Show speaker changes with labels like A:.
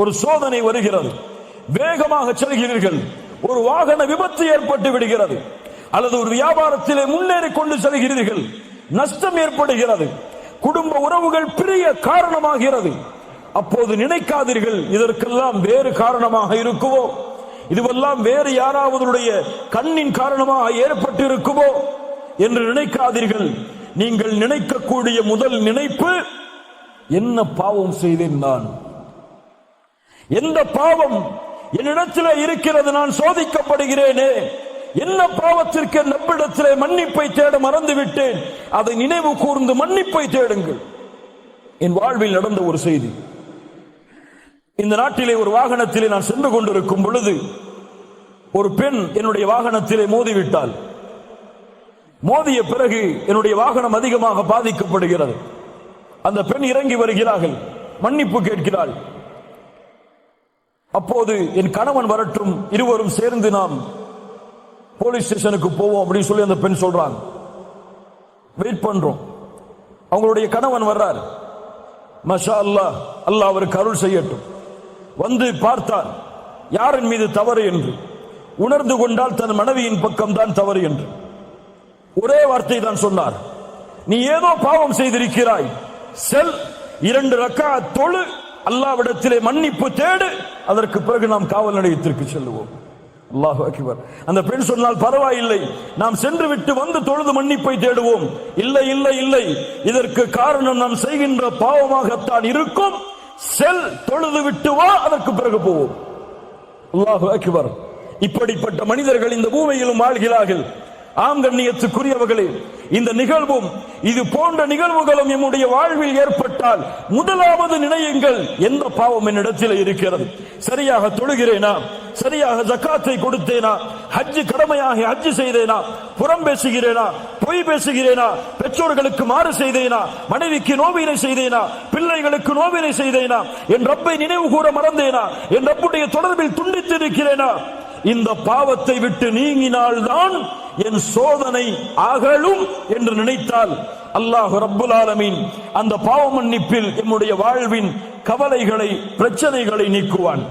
A: ஒரு சோதனை வருகிறது. வேகமாக செல்கிறீர்கள். ஒரு வாகன விபத்து ஏற்பட்டு விடுகிறது. அல்லது ஒரு வியாபாரத்திலே முன்னேறி கொண்டு செல்கிறீர்கள். நஷ்டம் ஏற்படுகிறது. குடும்ப உறவுகள் பிரிய காரணமாகிறது. அப்போது நினைக்காதீர்கள் இதற்கெல்லாம் வேறு காரணமாக இருக்குவோ இதுவெல்லாம் வேறு யாராவதுடைய கண்ணின் காரணமாக ஏற்பட்டு இருக்குமோ என்று நினைக்காதீர்கள். நீங்கள் நினைக்கக்கூடிய முதல் நினைப்பு என்ன பாவம் செய்தேன் நான்? எந்த பாவம் என்னிடத்தில் இருக்கிறது நான் சோதிக்கப்படுகிறேனே? என்ன பாவத்திற்கு நம்மிடத்திலே மன்னிப்பை தேட மறந்து விட்டேன் அதை நினைவு கூர்ந்து மன்னிப்பை தேடுங்கள். என் வாழ்வில் நடந்த ஒரு செய்தி. இந்த நாட்டிலே ஒரு வாகனத்திலே நான் சென்று கொண்டிருக்கும் பொழுது ஒரு பெண் என்னுடைய வாகனத்திலே மோதிவிட்டாள். மோதிய பிறகு என்னுடைய வாகனம் அதிகமாக பாதிக்கப்படுகிறது. அந்த பெண் இறங்கி வருகிறார்கள். மன்னிப்பு கேட்கிறாள். அப்போது என் கணவன் வரட்டும் இருவரும் சேர்ந்து நாம் போலீஸ் ஸ்டேஷனுக்கு போவோம் அப்படின்னு சொல்லி அந்த பெண் சொல்றாங்க. வெயிட் பண்றோம். அவங்களுடைய கணவன் வர்றார். மஷா அல்லாஹ் அல்லாஹ் அவருக்கு அருள் செய்யட்டும். வந்து பார்த்தார். யாரின் மீது தவறு என்று. உணர்ந்து கொண்டால் தன் மனைவியின் பக்கம் தான் தவறு என்று. ஒரே வார்த்தை தான் சொன்னார். நீ ஏதோ பாவம் செய்திருக்கிறாய். செல் இரண்டு ரக்கா தொழு. அல்லாவிடத்திலே மன்னிப்பு தேடு. அதற்கு பிறகு நாம் காவல் நிலையத்திற்கு செல்லுவோம். அல்லாஹ் அக்பர். அந்த பெண் சொன்னால் பரவாயில்லை. நாம் சென்று விட்டு வந்து தொழுது மன்னிப்பை தேடுவோம். இல்லை இல்லை இல்லை. இதற்கு காரணம் நாம் செய்கின்ற பாவமாகத்தான் இருக்கும். செல் தொழுது விட்டு வா அதற்கு பிறகு போவோம். அல்லாஹு அக்பர். இப்படிப்பட்ட மனிதர்கள் இந்த பூமியிலும் வாழ்கிறார்கள். ஆம் கண்ணியத்துக்குரியவர்களே இந்த நிகழ்வும் இது போன்ற நிகழ்வுகளும் எம்முடைய வாழ்வில் ஏற்பட்டால் முதலாவது நினையுங்கள் எந்த பாவம் என்னிடத்தில் இருக்கிறது. சரியாக தொழுகிறேனா? சரியாக ஜக்காத்தை கொடுத்தேனா? ஹஜ்ஜு கடமையாக ஹஜ்ஜு செய்தேனா? புறம் பேசுகிறேனா? பொய் பேசுகிறேனா? பெற்றோர்களுக்கு மாறு செய்தேனா? மனைவிக்கு நோவினை செய்தேனா? பிள்ளைகளுக்கு நோவினை செய்தேனா? என் ரப்பை நினைவு கூற மறந்தேனா? என் ரப்புடைய தொடர்பில் துண்டித்து இருக்கிறேனா இந்த பாவத்தை விட்டு நீங்கினால்தான் என் சோதனை அகலும் என்று நினைத்தால் அல்லாஹ் ரப்புல் ஆலமீன் அந்த பாவ மன்னிப்பில் என்னுடைய வாழ்வின் கவலைகளை பிரச்சனைகளை நீக்குவான்.